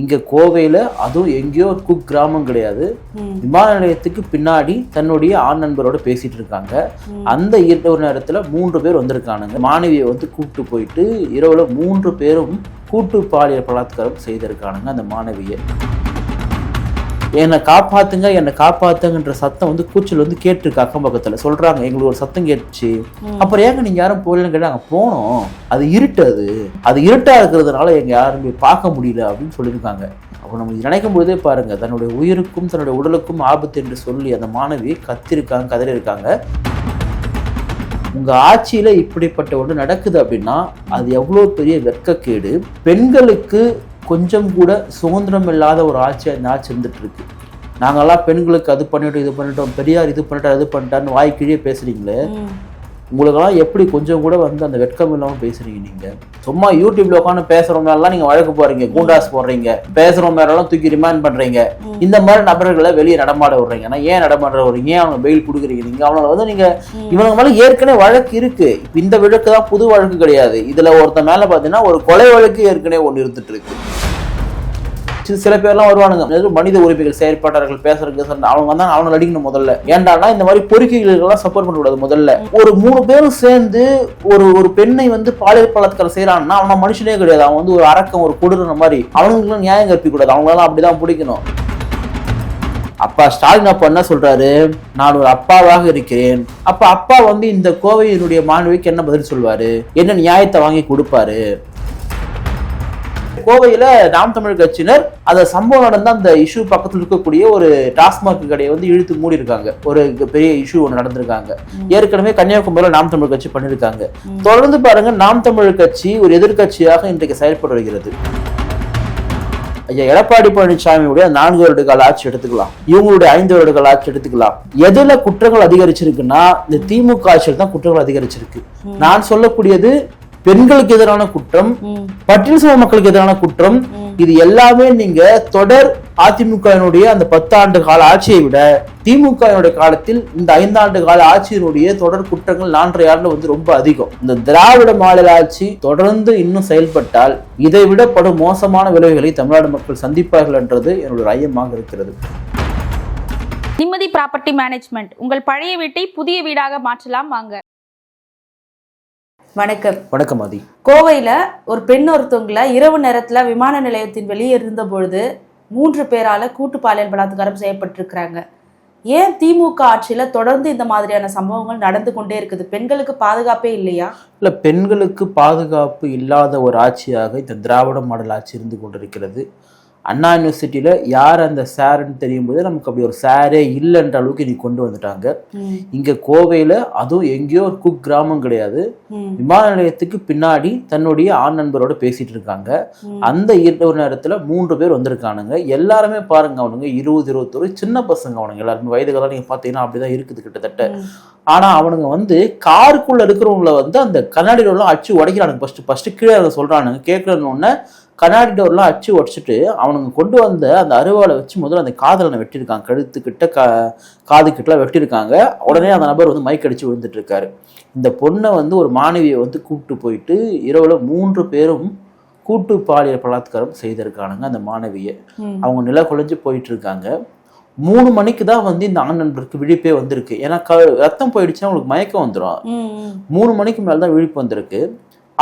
இங்க கோவையில அதுவும் எங்கேயோ ஒரு குக் கிராமம் கிடையாது. விமான நிலையத்துக்கு பின்னாடி தன்னுடைய ஆண் நண்பரோட பேசிட்டு இருக்காங்க. அந்த இரவு நேரத்துல மூன்று பேர் வந்திருக்கானுங்க. மாணவியை வந்து கூப்பிட்டு போயிட்டு இரவுல மூன்று பேரும் கூட்டு பாலியல் பலாத்காரம் செய்திருக்கானுங்க அந்த மாணவியை. என்னை காப்பாத்துங்க என்னை காப்பாத்துங்கன்ற சத்தம் வந்து கூச்சல் வந்து கேட்டிருக்கு அக்கம் பக்கத்துல. சொல்றாங்க எங்களுக்கு ஒரு சத்தம் கேட்டுச்சு. அப்புறம் ஏங்க நீங்க யாரும் போகலன்னு கேட்டா அங்க போனோம். அது இருட்டு அது அது இருட்டா இருக்கிறதுனால எங்க யாரும் பார்க்க முடியல அப்படின்னு சொல்லியிருக்காங்க. அப்போ நம்ம நினைக்கும் பொழுதே பாருங்க தன்னுடைய உயிருக்கும் தன்னுடைய உடலுக்கும் ஆபத்து என்று சொல்லி அந்த மாணவி கத்திருக்காங்க கதறி இருக்காங்க உங்க ஆட்சியில இப்படிப்பட்ட ஒன்று நடக்குது அப்படின்னா அது எவ்வளோ பெரிய வெட்கக்கேடு. பெண்களுக்கு கொஞ்சம் கூட சுதந்திரம் இல்லாத ஒரு ஆட்சி அந்த ஆட்சி இருந்துட்டு இருக்கு நாங்கெல்லாம் பெண்களுக்கு அது பண்ணிட்டோம் இது பண்ணிட்டோம் பெரியார் இது பண்ணிட்டார் அது பண்ணிட்டான்னு வாய் கீழே பேசுறீங்களே. உங்களுக்கெல்லாம் எப்படி கொஞ்சம் கூட வந்து அந்த வெட்கம் இல்லாமல் பேசுறீங்க நீங்க? சும்மா யூடியூப்ல உட்காந்து பேசுறவங்க எல்லாம் நீங்க வழக்கு போறீங்க கூண்டாஸ் போடுறீங்க பேசுறவங்க மேலாம் தூக்கி ரிமைண்ட் பண்றீங்க. இந்த மாதிரி நபர்களை வெளியே நடமாட விடுறீங்க. ஆனா ஏன் நடமாட விடுறீங்க? ஏன் அவங்க பெயில் கொடுக்குறீங்க? நீங்க அவங்கள வந்து நீங்க இவங்க மேல ஏற்கனவே வழக்கு இருக்கு. இப்ப இந்த வழக்கு தான் புது வழக்கு கிடையாது. இதுல ஒருத்தன் மேல பாத்தீங்கன்னா ஒரு கொலை வழக்கு ஏற்கனவே ஒன்று இருந்துட்டு இருக்கு சில பேர்லாம் வருவானுங்க. மனித உரிமைகள் செயற்பாட்டாளர்கள் பேசுறதுக்கு சொன்ன அவங்க வந்தா அவனை அடிக்கணும் முதல்ல. ஏன்டானா இந்த மாதிரி பொறுக்கைகளுக்கெல்லாம் சப்போர்ட் பண்ணக்கூடாது முதல்ல. ஒரு மூணு பேரும் சேர்ந்து ஒரு ஒரு பெண்ணை வந்து பாலியல் பலாத்காரம் செய்யறான்னா அவன மனுஷனே கிடையாது. அவன் வந்து ஒரு அரக்கம் ஒரு கொடுற மாதிரி. அவனுங்களும் நியாயம் கற்பிக்க கூடாது அவங்களாம் அப்படிதான் பிடிக்கணும். அப்பா ஸ்டாலின் அப்பா என்ன சொல்றாரு? நான் ஒரு அப்பாவாக இருக்கிறேன். அப்ப அப்பா வந்து இந்த கோவையினுடைய மாணவிக்கு என்ன பதில் சொல்வாரு? என்ன நியாயத்தை வாங்கி கொடுப்பாரு? கோவையில நாம் தமிழ் கட்சியினர் அந்த சம்பவம் நடந்த அந்த இஷ்யூ பக்கத்துல இருக்கக்கூடிய ஒரு டாஸ்மாக் கடையை வந்து இழுத்து மூடி இருக்காங்க ஒரு பெரிய இஷ்யூ ஒன்று நடந்திருக்காங்க. ஏற்கனவே கன்னியாகுமரியில நாம் தமிழ் கட்சி பண்ணிருக்காங்க தொடர்ந்து பாருங்க நாம் தமிழ் கட்சி ஒரு எதிர்க்கட்சியாக இன்றைக்கு செயல்பட்டு வருகிறது. ஐயா எடப்பாடி பழனிசாமியுடைய நான்கு வருட கால ஆட்சி எடுத்துக்கலாம். இவங்களுடைய ஐந்து வருட கால ஆட்சி எடுத்துக்கலாம். எதுல குற்றங்கள் அதிகரிச்சிருக்குன்னா இந்த திமுக ஆட்சியில் தான் குற்றங்கள் அதிகரிச்சிருக்கு. நான் சொல்லக்கூடியது பெண்களுக்கு எதிரான குற்றம். பட்டியல் சமூக மக்களுக்கு எதிரான குற்றம் இது எல்லாமே நீங்க தொடர் அதிமுகவினுடைய அந்த பத்தாண்டு கால ஆட்சியை விட திமுகவினுடைய காலத்தில் இந்த ஐந்தாண்டு கால ஆட்சியினுடைய தொடர் குற்றங்கள் நான்கரை ஆண்டுல வந்து ரொம்ப அதிகம். இந்த திராவிட மாடல் ஆட்சி தொடர்ந்து இன்னும் செயல்பட்டால் இதை விட படும் மோசமான விளைவுகளை தமிழ்நாடு மக்கள் சந்திப்பார்கள் என்றது என்னுடைய ஐயமாக இருக்கிறது. நிம்மதி ப்ராப்பர்ட்டி மேனேஜ்மெண்ட். உங்கள் பழைய வீட்டை புதிய வீடாக மாற்றலாம் வாங்க. வணக்கம். வணக்கம் ஆதி. கோவையில ஒரு பெண் ஒருத்தவங்கள இரவு நேரத்துல விமான நிலையத்தின் வெளியே இருந்த பொழுது மூன்று பேரால கூட்டு பாலியல் பலாத்காரம் செய்யப்பட்டிருக்கிறாங்க. ஏன் திமுக ஆட்சியில தொடர்ந்து இந்த மாதிரியான சம்பவங்கள் நடந்து கொண்டே இருக்குது? பெண்களுக்கு பாதுகாப்பே இல்லையா? இல்ல பெண்களுக்கு பாதுகாப்பு இல்லாத ஒரு ஆட்சியாக இந்த திராவிட மாடல் ஆட்சி இருந்து கொண்டிருக்கிறது. அண்ணா யூனிவர்சிட்டியில யார் அந்த சார்ன்னு தெரியும் போது நமக்கு அப்படி ஒரு சாரே இல்லைன்ற அளவுக்கு இன்னைக்கு கொண்டு வந்துட்டாங்க. இங்க கோவையில அதுவும் எங்கேயோ ஒரு குக் கிராமம் கிடையாது. விமான நிலையத்துக்கு பின்னாடி தன்னுடைய ஆண் நண்பரோட பேசிட்டு இருக்காங்க. அந்த இரவு நேரத்துல மூன்று பேர் வந்திருக்கானுங்க. எல்லாருமே பாருங்க அவனுங்க இருபது இருபத்தொரு சின்ன பசங்க அவனுங்க. எல்லாருமே வயதுகளாக நீங்க பாத்தீங்கன்னா அப்படிதான் இருக்குது கிட்டத்தட்ட. ஆனா அவனுங்க வந்து காருக்குள்ள இருக்கிறவங்கள வந்து அந்த கண்ணாடி டோர்லாம் அடிச்சு உடைக்கிறானுங்க. ஃபர்ஸ்ட் ஃபர்ஸ்ட் கீழே கேட்கறன்னு உடனே கண்ணாடி டோர்லாம் அடிச்சு உடைச்சிட்டு அவனுங்க கொண்டு வந்த அந்த அருவாளை வச்சு முதல்ல அந்த காதலனை வெட்டியிருக்காங்க. கழுத்துக்கிட்ட கா காது கிட்டலாம் வெட்டியிருக்காங்க. உடனே அந்த நபர் வந்து மைக் அடிச்சு விழுந்துட்டு இருக்காரு இந்த பொண்ணை வந்து ஒரு மாணவியை வந்து கூப்பிட்டு போயிட்டு இரவுல மூன்று பேரும் கூட்டு பாலியல் பலாத்காரம் செய்திருக்கானுங்க அந்த மாணவியை. அவங்க நில குலைஞ்சு போயிட்டு இருக்காங்க மூணு மணிக்கு தான் வந்து இந்த ஆண் நண்பருக்கு விழிப்பே வந்திருக்கு. ஏன்னா க ரத்தம் போயிடுச்சுன்னா அவங்களுக்கு மயக்கம் வந்துடும். மூணு மணிக்கு மேலே தான் விழிப்பு வந்திருக்கு.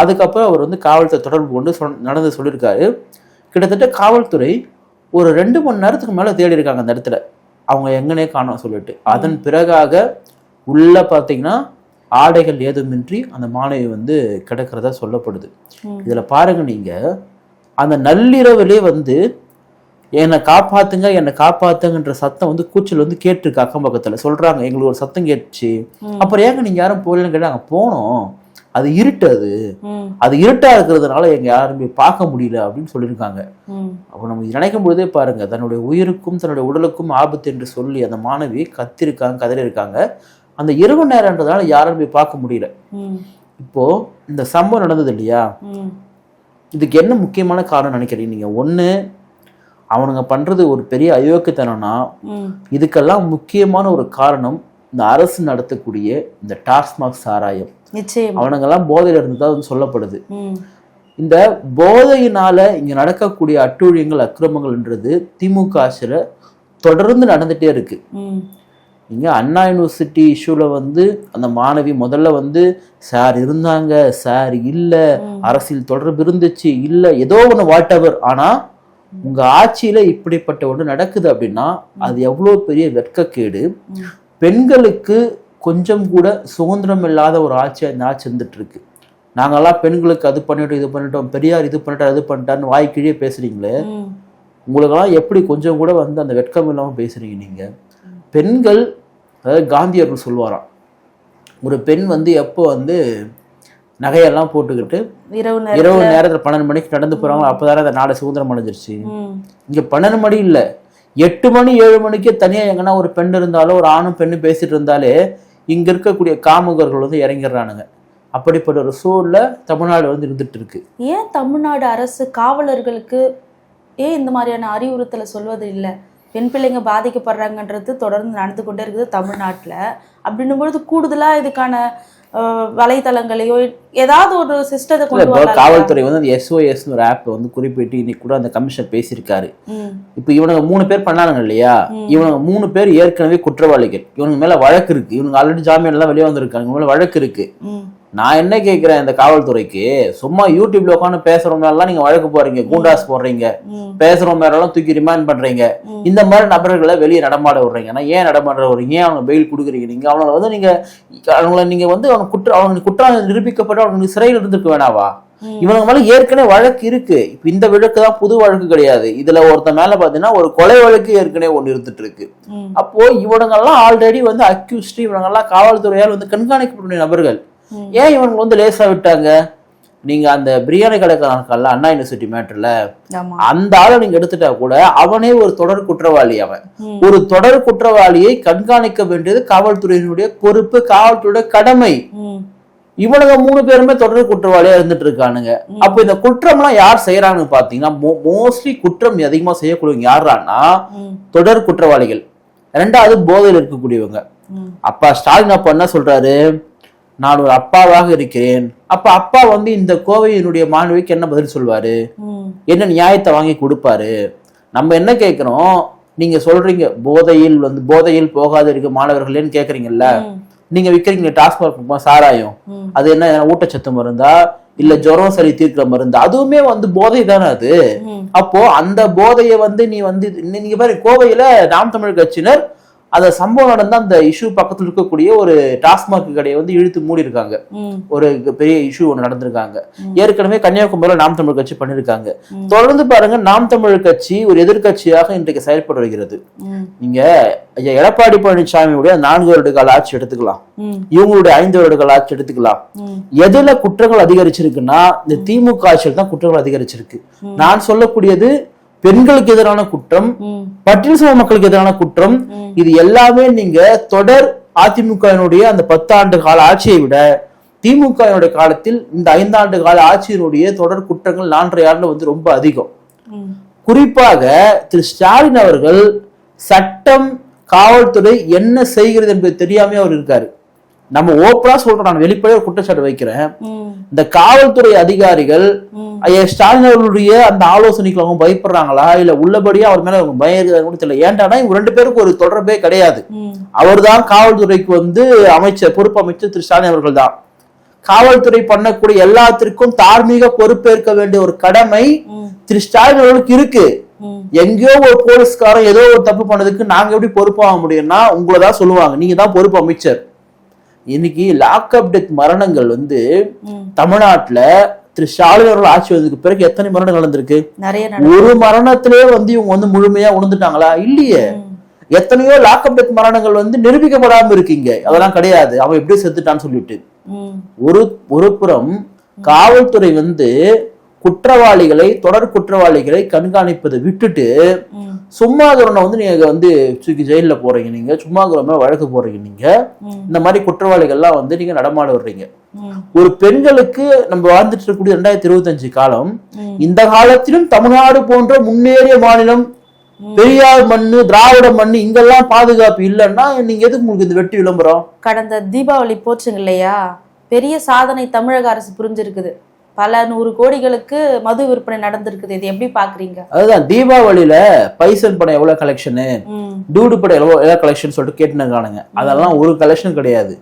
அதுக்கப்புறம் அவர் வந்து காவல்துறை தொடர்பு கொண்டு சொல் நடந்து சொல்லியிருக்காரு. கிட்டத்தட்ட காவல்துறை ஒரு ரெண்டு மணி நேரத்துக்கு மேலே தேடி இருக்காங்க அந்த இடத்துல. அவங்க எங்கனே காணோம் சொல்லிட்டு. அதன் பிறகாக உள்ள பார்த்தீங்கன்னா ஆடைகள் ஏதுமின்றி அந்த மாணவி வந்து கிடக்கிறதா சொல்லப்படுது. இதுல பாருங்க நீங்க. அந்த நள்ளிரவிலே வந்து என்னை காப்பாத்துங்க என்னை காப்பாத்துங்கன்ற சத்தம் வந்து கூச்சல் வந்து கேட்டிருக்கு அக்கம் பக்கத்துல. சொல்றாங்க எங்களுக்கு ஒரு சத்தம் கேட்டுச்சு. அப்புறம் ஏங்க நீங்க யாரும் போகலன்னு கேட்டா அங்க போனோம். அது இருட்டு அது. அது இருட்டா இருக்கிறதுனால எங்க யாருமே பார்க்க முடியல அப்படின்னு சொல்லியிருக்காங்க. அப்போ நம்ம நினைக்கும் பொழுதே பாருங்க தன்னுடைய உயிருக்கும் தன்னுடைய உடலுக்கும் ஆபத்து என்று சொல்லி அந்த மாணவி கத்திருக்காங்க கதறி இருக்காங்க அந்த இரவு நேரம்ன்றதுனால யாரும் போய் பார்க்க முடியல. இப்போ இந்த சம்பவம் நடந்தது இல்லையா. இதுக்கு என்ன முக்கியமான காரணம் நினைக்கிறீங்க நீங்க ஒண்ணு அவனுங்க பண்றது ஒரு பெரிய அயோக்கியத்தனம்னா. இதுக்கெல்லாம் முக்கியமான ஒரு காரணம் இந்த அரசு நடத்தக்கூடிய இந்த டாஸ்மாக் சாராயம் அவனுங்கெல்லாம் போதையில இருந்ததா வந்து சொல்லப்படுது. இந்த போதையினால இங்க நடக்கக்கூடிய அட்டூழியங்கள் அக்கிரமங்கள்ன்றது திமுக ஆட்சியில தொடர்ந்து நடந்துட்டே இருக்கு. ம். நீங்க அண்ணா யூனிவர்சிட்டி இஷ்யூல வந்து அந்த மாணவி முதல்ல வந்து சார் இருந்தாங்க சார் இல்ல. அரசியல் தொடர்பு இருந்துச்சு இல்ல ஏதோ ஒண்ணு வாட் எவர். ஆனா உங்க ஆட்சியில இப்படிப்பட்ட ஒண்ணு நடக்குது அப்படின்னா அது எவ்வளவு பெரிய வெட்கக்கேடு. பெண்களுக்கு கொஞ்சம் கூட சுதந்திரம் இல்லாத ஒரு ஆட்சி அந்த ஆட்சி இருந்துட்டு இருக்கு நாங்கெல்லாம் பெண்களுக்கு அது பண்ணிட்டோம் இது பண்ணிட்டோம் பெரியார் இது பண்ணிட்டார் அது பண்ணிட்டாருன்னு வாய் கீழே பேசுறீங்களே? ம். உங்களுக்கெல்லாம் எப்படி கொஞ்சம் கூட வந்து அந்த வெட்கம் இல்லாம பேசுறீங்க நீங்க? பெண்கள் அதாவது காந்தியர்கள் சொல்லுவாராம் ஒரு பெண் வந்து எப்போ வந்து நகையெல்லாம் போட்டுக்கிட்டு இரவு இரவு நேரத்துல பன்னெண்டு மணிக்கு நடந்து போறாங்களோ அப்போதானே அந்த நாடு சுதந்திரம் அடைஞ்சிருச்சு. இங்க பன்னெண்டு மணி இல்ல எட்டு மணி ஏழு மணிக்கே தனியா எங்கன்னா ஒரு பெண் இருந்தாலோ ஒரு ஆணும் பெண்ணும் பேசிட்டு இருந்தாலே இங்கே இருக்கக்கூடிய காமுகர்கள் வந்து இறங்கிடுறானுங்க. அப்படிப்பட்ட ஒரு சூழல்ல தமிழ்நாடு வந்து இருந்துட்டு இருக்கு ஏன் தமிழ்நாடு அரசு காவலர்களுக்கு ஏன் இந்த மாதிரியான அறிவுறுத்தலை சொல்வது இல்லை? பெண் பிள்ளைங்க பாதிக்கப்படுறாங்கன்றது தொடர்ந்து நடந்து கொண்டே இருக்குது தமிழ்நாட்டில். அப்படின்னும் பொழுது கூடுதலாக இதுக்கான அஹ், வலைத்தளங்களையோ ஏதாவது ஒரு சிஸ்டத்தை கொண்டு வரலாம் காவல்துறை வந்து அந்த எஸ்ஓஎஸ் ஒரு ஆப் வந்து குறிப்பிட்டு இன்னைக்கு கூட அந்த கமிஷனர் பேசியிருக்காரு. இப்போ இவனுங்க மூணு பேர் பண்ணானுங்க இல்லையா. இவனுங்க மூணு பேர் ஏற்கனவே குற்றவாளிகள். இவனுங்க மேல வழக்கு இருக்கு. இவனுங்க ஆல்ரெடி ஜாமீன் எல்லாம் வெளியே வந்திருக்காங்க. இவங்க மேல வழக்கு இருக்கு. நான் என்ன கேட்கிறேன் இந்த காவல்துறைக்கு? சும்மா யூடியூப்ல உட்காந்து பேசுறவங்க எல்லாம் நீங்க வழக்கு போடுறீங்க கூண்டாஸ் போடுறீங்க பேசுறவங்க மேலாம் தூக்கி ரிமாண்ட் பண்றீங்க. இந்த மாதிரி நபர்களை வெளியே நடமாட விடுறீங்க. ஆனா ஏன் நடமாட விடுறீங்க ஏன் அவங்க பெயில் கொடுக்குறீங்க? நீங்க அவங்கள வந்து நீங்க அவங்கள நீங்க வந்து அவங்க குற்ற அவங்க குற்றம் நிரூபிக்கப்பட்டு அவங்க சிறையில் இருந்திருக்க வேணாவா. இவங்க மேல ஏற்கனவே வழக்கு இருக்கு. இப்ப இந்த வழக்கு தான் புது வழக்கு கிடையாது. இதுல ஒருத்தன் மேல பாத்தீங்கன்னா ஒரு கொலை வழக்கு ஏற்கனவே ஒண்ணு இருந்துட்டு இருக்கு. அப்போ இவனுங்கெல்லாம் ஆல்ரெடி வந்து அக்யூஸ்ட் இவனுங்கெல்லாம் காவல்துறையால் வந்து கண்காணிக்கப்பட்ட நபர்கள். ஏன் இவனுங்க வந்து லேசா விட்டாங்க? நீங்க அந்த பிரியாணி கடைக்காரன் இருக்கான்ல அண்ணா யூனிவர்சிட்டி மேட்டர்ல அந்த ஆளை நீங்க எடுத்துட்டா கூட அவனே ஒரு தொடர் குற்றவாளி அவன். ஒரு தொடர் குற்றவாளியை கண்காணிக்க வேண்டியது காவல்துறையினுடைய பொறுப்பு காவல்துறையுடைய கடமை. இவனுங்க மூணு பேருமே தொடர் குற்றவாளியா இருந்துட்டு இருக்கானுங்க. அப்ப இந்த குற்றம்லாம் யார் செய்யறாங்கன்னு பாத்தீங்கன்னா மோஸ்ட்லி குற்றம் அதிகமா செய்யக்கூடியவங்க யாரான்னா தொடர் குற்றவாளிகள். ரெண்டாவது போதையில் இருக்கக்கூடியவங்க. அப்பா ஸ்டாலின் அப்பா என்ன சொல்றாரு? நான் ஒரு அப்பாவாக இருக்கிறேன். அப்ப அப்பா வந்து இந்த கோவையினுடைய மாணவிக்கு என்ன பதில் சொல்வாரு? என்ன நியாயத்தை வாங்கி கொடுப்பாரு? நம்ம என்ன கேட்கிறோம்? நீங்க சொல்றீங்க போதையில் வந்து போதையில் போகாத இருக்க மாணவர்களேன்னு கேக்குறீங்கல்ல நீங்க விக்கிறீங்க டாஸ்மாக் சாராயம். அது என்ன ஊட்டச்சத்து மருந்தா? இல்ல ஜுரம் சளி தீர்க்கிற மருந்தா? அதுவுமே வந்து போதை தானே அது. அப்போ அந்த போதையை வந்து நீ வந்து நீங்க பாரு கோவையில நாம் தமிழ் கட்சியினர் அந்த சம்பவம் நடந்த அந்த இஷ்யூ பக்கத்துல இருக்கக்கூடிய ஒரு டாஸ்மாக் கடையை வந்து இழுத்து மூடி இருக்காங்க ஒரு பெரிய இஷ்யூ ஒன்று நடந்திருக்காங்க. ஏற்கனவே கன்னியாகுமரியில் நாம் தமிழ் கட்சி பண்ணிருக்காங்க ம். தொடர்ந்து பாருங்க நாம் தமிழ் கட்சி ஒரு எதிர்க்கட்சியாக இன்றைக்கு செயல்பட்டு வருகிறது. நீங்க ஐயா எடப்பாடி பழனிசாமியுடைய நான்கு வருட கால ஆட்சி எடுத்துக்கலாம். இவங்களுடைய ஐந்து வருட கால ஆட்சி எடுத்துக்கலாம். எதுல குற்றங்கள் அதிகரிச்சிருக்குன்னா இந்த திமுக ஆட்சியில் தான் குற்றங்கள் அதிகரிச்சிருக்கு. நான் சொல்லக்கூடியது பெண்களுக்கு எதிரான குற்றம் பட்டியல் சமூக மக்களுக்கு எதிரான குற்றம். இது எல்லாமே நீங்க தொடர் அதிமுகவினுடைய அந்த பத்தாண்டு கால ஆட்சியை விட திமுகவினுடைய காலத்தில் இந்த ஐந்தாண்டு கால ஆட்சியினுடைய தொடர் குற்றங்கள் நான்கரை ஆண்டுல வந்து ரொம்ப அதிகம். குறிப்பாக திரு ஸ்டாலின் அவர்கள் சட்டம் காவல்துறை என்ன செய்கிறது என்பது தெரியாம அவர் இருக்காரு. நம்ம ஓப்பனா சொல்றோம் நான் வெளிப்படையா ஒரு குற்றச்சாட்டு வைக்கிறேன். இந்த காவல்துறை அதிகாரிகள் ஸ்டாலின் அவர்களுடைய அந்த ஆலோசனைக்கு அவங்க பயப்படுறாங்களா? இல்ல உள்ளபடியா அவர் மேல அவங்க பயம் இருக்குதான்னு தெரியல. ஏன்டானா இவங்க ரெண்டு பேருக்கு ஒரு தொடர்பே கிடையாது. அவர்தான் காவல்துறைக்கு வந்து அமைச்சர் பொறுப்பு அமைச்சர் திரு ஸ்டாலின் அவர்கள் தான் காவல்துறை பண்ணக்கூடிய எல்லாத்திற்கும் தார்மீக பொறுப்பேற்க வேண்டிய ஒரு கடமை திரு ஸ்டாலின் அவர்களுக்கு இருக்கு. எங்கேயோ ஒரு போலீஸ்காரன் ஏதோ ஒரு தப்பு பண்ணதுக்கு நாங்க எப்படி பொறுப்பாக முடியும்னா உங்களை தான் சொல்லுவாங்க. நீங்க தான் பொறுப்பு அமைச்சர். இன்னைக்கு லாக்அப் டெத் மரணங்கள் வந்து தமிழ்நாட்டுல திரு ஸ்டாலின் அவர்கள் ஆட்சி வந்ததுக்கு பிறகு எத்தனை மரணங்கள் நடந்திருக்கு? ஒரு மரணத்திலே வந்து இவங்க வந்து முழுமையா உணர்ந்துட்டாங்களா? இல்லையே. எத்தனையோ லாக்அப் டெத் மரணங்கள் வந்து நிரூபிக்கப்படாம இருக்கீங்க. அதெல்லாம் கிடையாது. அவன் எப்படி செத்துட்டான்னு சொல்லிட்டு. ஒரு ஒரு புறம் காவல்துறை வந்து குற்றவாளிகளை தொடர் குற்றவாளிகளை கண்காணிப்பதை விட்டுட்டு ம். சும்மாகிறவனை வந்து நீங்க வந்து தூக்கி ஜெயில்ல போறீங்க நீங்க சும்மாகிறவன் வழக்கு போடுறீங்க நீங்க இந்த மாதிரி குற்றவாளிகள்லாம் வந்து நீங்க நடமாட விடுறீங்க ஒரு பெண்களுக்கு நம்ம வாழ்ந்துட்டு இருக்கக்கூடிய ரெண்டாயிரத்தி இருபத்தஞ்சு காலம் இந்த காலத்திலும் தமிழ்நாடு போன்ற முன்னேறிய மாநிலம் பெரியார் மண்ணு திராவிட மண்ணு இங்கெல்லாம் பாதுகாப்பு இல்லைன்னா நீங்க எதுக்கு உங்களுக்கு இந்த வெட்டி விளம்பரம்? கடந்த தீபாவளி போச்சுங்க இல்லையா? பெரிய சாதனை தமிழக அரசு புரிஞ்சிருக்குது. பல நூறு கோடிகளுக்கு மது விற்பனை நடந்திருக்குது. இது எப்படி பாக்குறீங்க அதுதான் தீபாவளியில பைசன் படம் எவ்வளவு கலெக்ஷனு டூடு படம் எவ்வளவு எவ்வளவு கலெக்ஷன் சொல்லிட்டு கேட்டுருக்கானுங்க அதெல்லாம் ஒரு கலெக்ஷன் கிடையாது.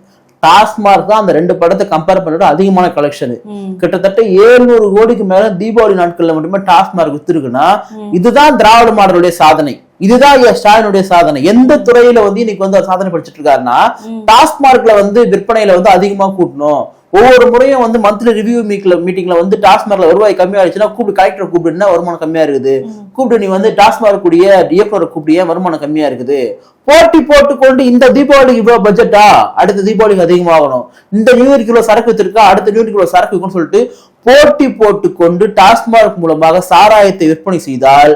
டாஸ்மார்க் தான் அந்த ரெண்டு படத்தை கம்பேர் பண்ணிட்டு அதிகமான கலெக்ஷன் கிட்டத்தட்ட 700 கோடிக்கு மேல தீபாவளி நாட்கள்ல மட்டுமே டாஸ்மார்க் வித்துருக்குன்னா. இதுதான் திராவிட மாடலுடைய சாதனை. இதுதான் ஸ்டாலினுடைய சாதனை. எந்த துறையில வந்து இன்னைக்கு வந்து சாதனை படிச்சிட்டு இருக்காருன்னா. டாஸ்மார்க்ல வந்து விற்பனையில வந்து அதிகமா கூட்டணும். ஒவ்வொரு முறையும் வந்து மந்த்லி ரிவ்யூ மீட்ல மீட்டிங்ல வந்து டாஸ்மார்க்ல வருவாய் கம்மியா ஆயிடுச்சுன்னா கூப்பிட்டு கலெக்டர் கூப்பிடுனா வருமானம் கம்மியா இருக்குது. கூப்பிட்டு நீ வந்து டாஸ்மார்க் கூடிய இயக்குனர் கூப்பிட்டு ஏன் வருமானம் கம்மியா இருக்குது போட்டி போட்டுக்கொண்டு இந்த தீபாவளிக்கு இவ்வளவு பட்ஜெட்டா அடுத்த தீபாவளிக்கு அதிகமாகணும். இந்த நியூ இயர்க்கு இவ்வளவு சரக்கு வித்திருக்கா அடுத்த நியூ இயர்க்கு இவ்வளவு சரக்கு இருக்குன்னு சொல்லிட்டு போட்டி போட்டுக்கொண்டு டாஸ்மார்க் மூலமாக சாராயத்தை விற்பனை செய்தால்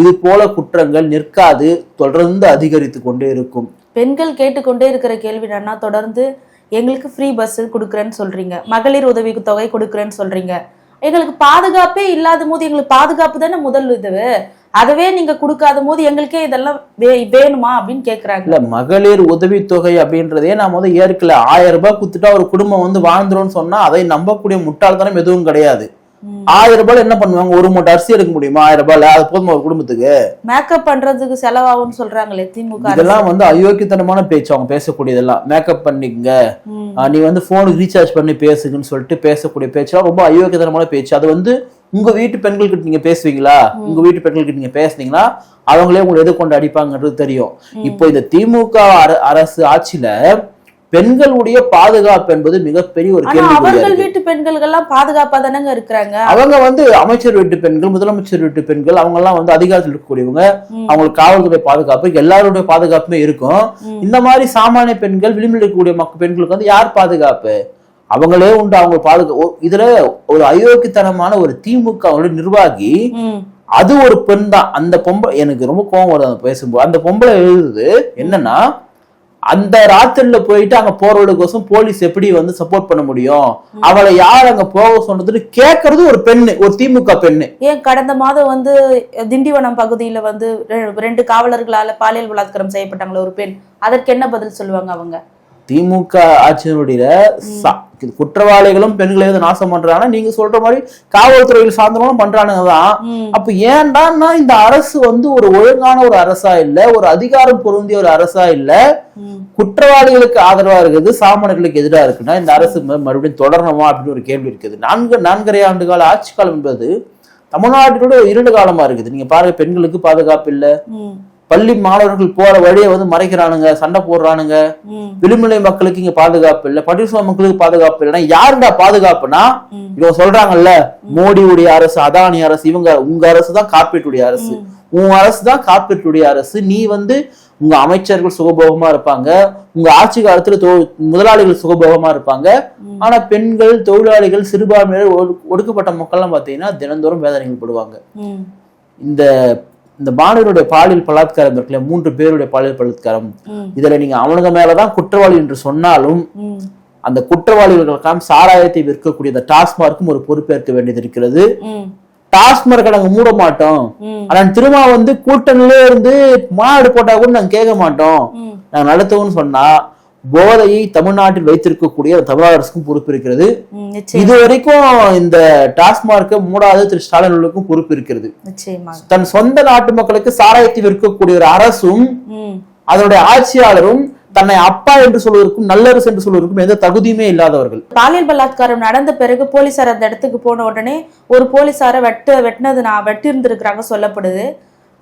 இது போல குற்றங்கள் நிற்காது தொடர்ந்து அதிகரித்து கொண்டே இருக்கும். பெண்கள் கேட்டுக்கொண்டே இருக்கிற கேள்வி என்னன்னா தொடர்ந்து எங்களுக்கு ஃப்ரீ பஸ் கொடுக்குறேன்னு சொல்றீங்க. மகளிர் உதவி தொகை கொடுக்குறேன்னு சொல்றீங்க. எங்களுக்கு பாதுகாப்பே இல்லாத போது எங்களுக்கு பாதுகாப்பு தானே முதல் இது? அதவே நீங்க கொடுக்காத போது எங்களுக்கே இதெல்லாம் வே- வேணுமா அப்படின்னு கேக்குறாங்க. இல்ல மகளிர் உதவித்தொகை அப்படின்றதே நான் வந்து ஏற்கல. ஆயிரம் ரூபாய் குத்துட்டா ஒரு குடும்பம் வந்து வாழ்ந்துரும்னு சொன்னா அதை நம்பக்கூடிய முட்டாள்தனம் எதுவும் கிடையாது. ஆயிரம் ரூபாய்ல என்ன பண்ணுவாங்க? ஒரு மூட்டை அரிசி எடுக்க முடியுமா? ஆயிரம் ரூபாய்ல? அது போதுமா ஒரு குடும்பத்துக்கு? மேக்கப் பண்றதுக்கு செலவாகும்னு சொல்றாங்களே திமுக. இதெல்லாம் வந்து அயோக்கியத்தனமான பேச்சு அவங்க பேசக்கூடியதெல்லாம். மேக்கப் பண்ணிக்கங்க. நீ வந்து போனுக்கு ரீசார்ஜ் பண்ணி பேசுங்கன்னு சொல்லிட்டு பேசக்கூடிய பேச்செல்லாம் ரொம்ப அயோக்கியத்தனமான பேச்சு. அது வந்து உங்க வீட்டு பெண்கள்கிட்ட நீங்க பேசுவீங்களா? உங்க வீட்டு பெண்கள்கிட்ட நீங்க பேசுனீங்கன்னா அவங்களே உங்களை எது கொண்டு அடிப்பாங்கன்றது தெரியும். இப்போ இந்த திமுக அர- அரசு ஆட்சியில பெண்களுடைய பாதுகாப்பு என்பது மிகப்பெரிய ஒரு கேள்விக்குறியா அவர்கள் வீட்டு பெண்கள்கெல்லாம் பாதுகாப்பா தானங்க இருக்கிறாங்க? அவங்க வந்து அமைச்சர் வீட்டு பெண்கள் முதலமைச்சர் வீட்டு பெண்கள் அவங்க எல்லாம் வந்து அதிகாரத்தில் இருக்கக்கூடியவங்க. அவங்களுக்கு காவல்துறை பாதுகாப்பு எல்லாருடைய பாதுகாப்புமே இருக்கும். இந்த மாதிரி சாமானிய பெண்கள் விளிம்பில் இருக்கக்கூடிய மக்கள் பெண்களுக்கு வந்து யார் பாதுகாப்பு? அவங்களே உண்டு அவங்க பாதுகா இதுல ஒரு அயோக்கியத்தனமான ஒரு திமுக அவங்களுடைய நிர்வாகி. அது ஒரு பெண் தான். அந்த பொம்பளை எனக்கு ரொம்ப கோவம் வருது அந்த பேசும்போது. அந்த பொம்பளை எழுதுது என்னன்னா அந்த ராத்திரில போயிட்டு அங்க போறவளுக்கோசம் போலீஸ் எப்படி வந்து சப்போர்ட் பண்ண முடியும்? அவளை யார் அங்க போக சொன்னதுன்னு கேக்குறது ஒரு பெண்ணு ஒரு திமுக பெண்ணு. ஏன் கடந்த மாதம் வந்து திண்டிவனம் பகுதியில வந்து ரெ- ரெண்டு காவலர்களால பாலியல் பலாத்காரம் செய்யப்பட்டாங்களே ஒரு பெண். அதற்கு என்ன பதில் சொல்லுவாங்க அவங்க? திமுக ஆட்சியினுடைய குற்றவாளிகளும் பெண்களை வந்து நாசம் பண்றாங்க நீங்க சொல்ற மாதிரி காவல்துறையில் சார்ந்தவங்களும் பண்றானுங்க தான். அப்ப ஏன்டான்னா இந்த அரசு வந்து ஒரு ஒழுங்கான ஒரு அரசா இல்ல ஒரு அதிகாரம் பொருந்திய ஒரு அரசா இல்ல. குற்றவாளிகளுக்கு ஆதரவா இருக்குது சாமானியர்களுக்கு எதிராக இருக்குன்னா இந்த அரசு மறுபடியும் தொடரணுமா அப்படின்னு ஒரு கேள்வி இருக்குது நான்கு நான்கரை ஆண்டு கால ஆட்சி காலம் என்பது தமிழ்நாட்டினோட ஒரு இருண்டு காலமா இருக்குது நீங்க பாருங்க பெண்களுக்கு பாதுகாப்பு இல்ல. பள்ளி மாணவர்கள் போற வழியை வந்து மறைக்கிறானுங்க சண்டை போடுறானுங்க. விளிம்புநிலை மக்களுக்கு இங்க பாதுகாப்பு இல்ல. பட்டியல் மக்களுக்கு பாதுகாப்பு இல்லைன்னா யாருடா பாதுகாப்புனா. இவங்க சொல்றாங்கல்ல மோடியுடைய அரசு அதானி அரசு இவங்க உங்க அரசு தான் கார்பரேட்டுடைய அரசு உன் அரசு தான் கார்பரேட்டுடைய அரசு. நீ வந்து உங்க அமைச்சர்கள் சுகபோகமா இருப்பாங்க. உங்க ஆட்சி காலத்துல முதலாளிகள் சுகபோகமா இருப்பாங்க. ஆனா பெண்கள் தொழிலாளிகள் சிறுபான்மையினர் ஒடு- ஒடுக்கப்பட்ட மக்கள்லாம் பாத்தீங்கன்னா தினந்தோறும் வேதனைகள் படுவாங்க. இந்த இந்த மாணவருடைய பாலியல் பலாத்காரம் இருக்குல்ல மூன்று பேருடைய பாலியல் பலாத்காரம். இதுல நீங்க அவனுங்க மேலதான் குற்றவாளி என்று சொன்னாலும். அந்த குற்றவாளிகளுக்கெல்லாம் சாராயத்தை விற்கக்கூடிய இந்த டாஸ்மார்க்கும் ஒரு பொறுப்பேற்க வேண்டியது இருக்கிறது ம். டாஸ்மார்க்கை நாங்க மூட மாட்டோம். ஆனா திரும்ப வந்து கூட்டணியிலே இருந்து மாநாடு போட்டா கூட நாங்க கேட்க மாட்டோம். நாங்க நடத்துவோம்னு சொன்னா போதையை தமிழ்நாட்டில் வைத்திருக்கக்கூடிய தமிழக அரசுக்கும் பொறுப்பு இருக்கிறது இது வரைக்கும் இந்த டாஸ்மார்க்கை மூடாத திரு ஸ்டாலின் அவர்களுக்கும் பொறுப்பு இருக்கிறது தன் சொந்த நாட்டு மக்களுக்கு சாராயத்தை விற்கக்கூடிய ஒரு அரசும். அதனுடைய ஆட்சியாளரும் தன்னை அப்பா என்று சொல்வதற்கும் நல்லரசு என்று சொல்வதற்கும் எந்த தகுதியுமே இல்லாதவர்கள். பாலியல் பலாத்காரம் நடந்த பிறகு போலீசார் அந்த இடத்துக்கு போன உடனே ஒரு போலீசாரை வெட்ட வெட்டினது நான் வெட்டி இருந்திருக்கிறாங்க சொல்லப்படுது.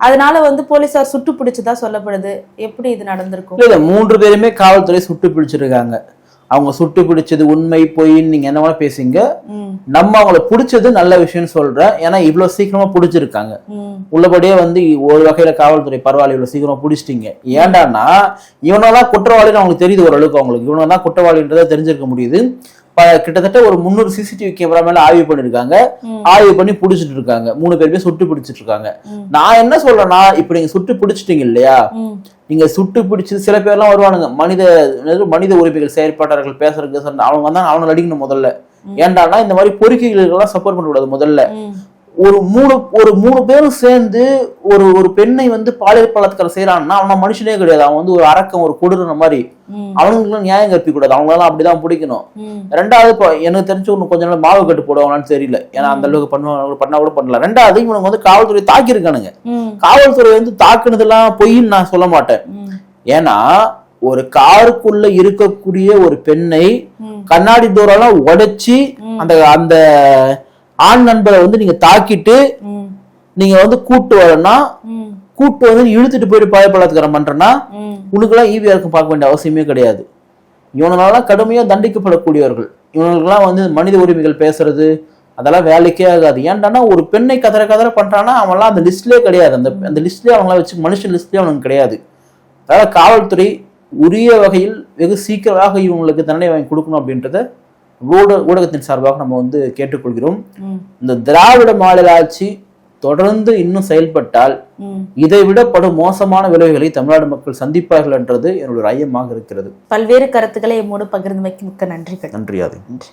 அதனால வந்து போலீசார் சுட்டு பிடிச்சதா சொல்லப்படுது. எப்படி இது நடந்திருக்கும்? இல்ல மூன்று பேருமே காவல்துறை சுட்டு பிடிச்சிருக்காங்க. அவங்க சுட்டு பிடிச்சது உண்மை பொய்ன்னு நீங்க என்ன வேணா பேசுங்க. நம்ம அவங்கள பிடிச்சது நல்ல விஷயம்னு சொல்றேன். ஏன்னா இவ்வளவு சீக்கிரமா பிடிச்சிருக்காங்க. உள்ளபடியே வந்து ஒரு வகையில காவல்துறை பரவாயில்ல இவ்வளவு சீக்கிரமா பிடிச்சிட்டீங்க. ஏன்டான்னா இவனெல்லாம் குற்றவாளின்னு அவங்களுக்கு தெரியுது ஓரளவுக்கு அவங்களுக்கு. இவனதான் குற்றவாளின்றதை தெரிஞ்சிருக்க முடியுது. கிட்டத்தட்ட ஒரு முந்நூறு சிசிடிவி கேமரா மேல ஆய்வு பண்ணிருக்காங்க. ஆய்வு பண்ணி பிடிச்சிட்டு இருக்காங்க மூணு பேருமே சுட்டு பிடிச்சிட்டு இருக்காங்க. நான் என்ன சொல்றேன்னா இப்ப நீங்க சுட்டு பிடிச்சிட்டீங்க இல்லையா. நீங்க சுட்டு பிடிச்சு சில பேர்லாம் வருவானுங்க மனித மனித உரிமைகள் செயற்பாட்டாளர்கள் பேசுறதுக்கு அவங்க தான் அவனை அடிக்கணும் முதல்ல ஏன்டான்னா இந்த மாதிரி பொறுக்கிகளுக்கெல்லாம் சப்போர்ட் பண்ணக்கூடாது முதல்ல. ஒரு மூணு ஒரு மூணு பேரும் சேர்ந்து ஒரு ஒரு பெண்ணை வந்து பாலியல் பலாத்காரம் செய்யறான்னா அவன் மனுஷனே கிடையாது. அவன் வந்து ஒரு அரக்கம் ஒரு கொடுற மாதிரி. ம், அவனுங்களும் நியாயம் கற்பிக்க கூடாது அவங்களாம் அப்படிதான் பிடிக்கணும். ரெண்டாவது இப்போ எனக்கு தெரிஞ்சு இன்னும் கொஞ்ச நாள் மாவு கட்டு போடுவாங்களான்னு தெரியல. ஏன்னா அந்த அளவுக்கு பண்ணுவாங்க பண்ணா கூட பண்ணல. ரெண்டாவது இவனுங்க வந்து காவல்துறை தாக்கியிருக்கானுங்க. காவல்துறை வந்து தாக்குனதெல்லாம் பொய்ன்னு நான் சொல்ல மாட்டேன். ஏன்னா ஒரு காருக்குள்ள இருக்கக்கூடிய ஒரு பெண்ணை கண்ணாடி தூரம்லாம் உடைச்சி. அந்த அந்த ஆண் நண்பரை வந்து நீங்க தாக்கிட்டு நீங்க வந்து கூட்டு வரனா கூட்டு வந்து இழுத்துட்டு போயிட்டு பாய பலாத்காரம் பண்றேன்னா ம், உனக்கெல்லாம் ஈவிஆருக்கும் பார்க்க வேண்டிய அவசியமே கிடையாது. இவனால கடுமையா தண்டிக்கப்படக்கூடியவர்கள். இவனுக்கெல்லாம் வந்து மனித உரிமைகள் பேசுறது அதெல்லாம் வேலைக்கே ஆகாது. ஏன்டானா ஒரு பெண்ணை கதற கதற பண்றானா அவன்லாம் அந்த லிஸ்ட்லயே கிடையாது. அந்த அந்த லிஸ்ட்லயே அவங்களாம் வச்சு மனுஷன் லிஸ்ட்லயே அவனுக்கு கிடையாது. அதனால காவல்துறை உரிய வகையில் வெகு சீக்கிரமாக இவங்களுக்கு தண்டனை வாங்கி கொடுக்கணும் அப்படின்றத ஊட ஊடகத்தின் சார்பாக நம்ம வந்து கேட்டுக்கொள்கிறோம். இந்த திராவிட மாநில ஆட்சி தொடர்ந்து இன்னும் செயல்பட்டால். இதை விட படும் மோசமான விளைவுகளை தமிழ்நாடு மக்கள் சந்திப்பார்கள் என்றது என்னுடைய ஐயமாக இருக்கிறது. பல்வேறு கருத்துக்களை எம்மோடு பகிர்ந்து வைக்க மிக்க நன்றிகள். நன்றி அது நன்றி.